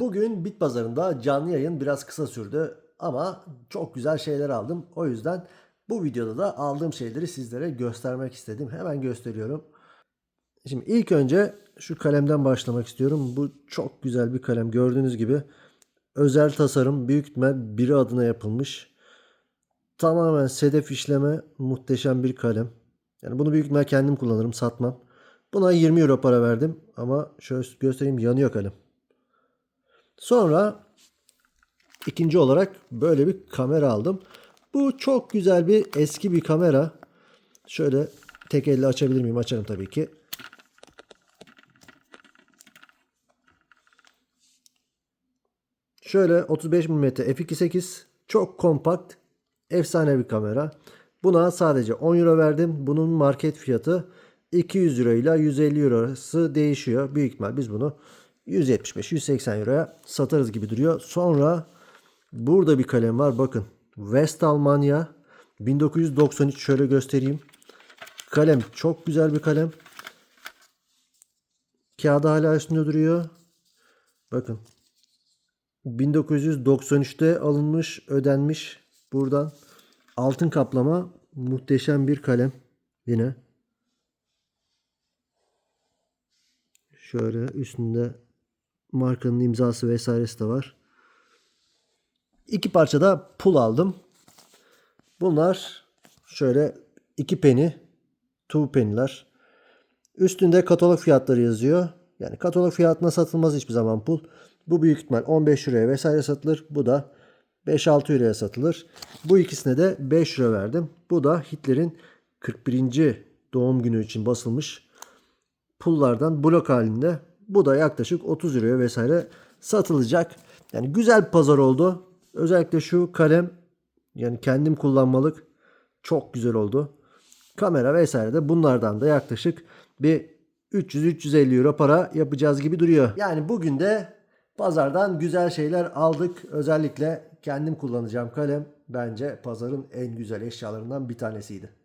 Bugün bit pazarında canlı yayın biraz kısa sürdü ama çok güzel şeyler aldım. O yüzden bu videoda da aldığım şeyleri sizlere göstermek istedim. Hemen gösteriyorum. Şimdi ilk önce şu kalemden başlamak istiyorum. Bu çok güzel bir kalem. Gördüğünüz gibi özel tasarım büyük ihtimal biri adına yapılmış. Tamamen sedef işleme muhteşem bir kalem. Yani bunu büyük ihtimal kendim kullanırım satmam. Buna 20 euro para verdim ama şöyle göstereyim yanıyor kalem. Sonra ikinci olarak böyle bir kamera aldım. Bu çok güzel bir eski bir kamera. Şöyle tek elle açabilir miyim? Açarım tabii ki. Şöyle 35 mm f2.8 çok kompakt efsane bir kamera. Buna sadece 10 euro verdim. Bunun market fiyatı 200 euro ile 150 euro arası değişiyor. Büyük ihtimal biz bunu 175-180 euroya satarız gibi duruyor. Sonra burada bir kalem var. Bakın West Almanya 1993 şöyle göstereyim. Kalem çok güzel bir kalem. Kağıdı hala üstünde duruyor. Bakın 1993'te alınmış, ödenmiş buradan. Altın kaplama muhteşem bir kalem yine. Şöyle üstünde markanın imzası vesairesi de var. İki parça da pul aldım. Bunlar şöyle iki peni, two penny'ler. Üstünde katalog fiyatları yazıyor. Yani katalog fiyatına satılmaz hiçbir zaman pul. Bu büyük ihtimal 15 liraya vesaire satılır. Bu da 5-6 euroya satılır. Bu ikisine de 5 euro verdim. Bu da Hitler'in 41. doğum günü için basılmış pullardan blok halinde. Bu da yaklaşık 30 euroya vesaire satılacak. Yani güzel pazar oldu. Özellikle şu kalem yani kendim kullanmalık çok güzel oldu. Kamera vesaire de bunlardan da yaklaşık bir 300-350 euro para yapacağız gibi duruyor. Yani bugün de pazardan güzel şeyler aldık. Özellikle kendim kullanacağım kalem bence pazarın en güzel eşyalarından bir tanesiydi.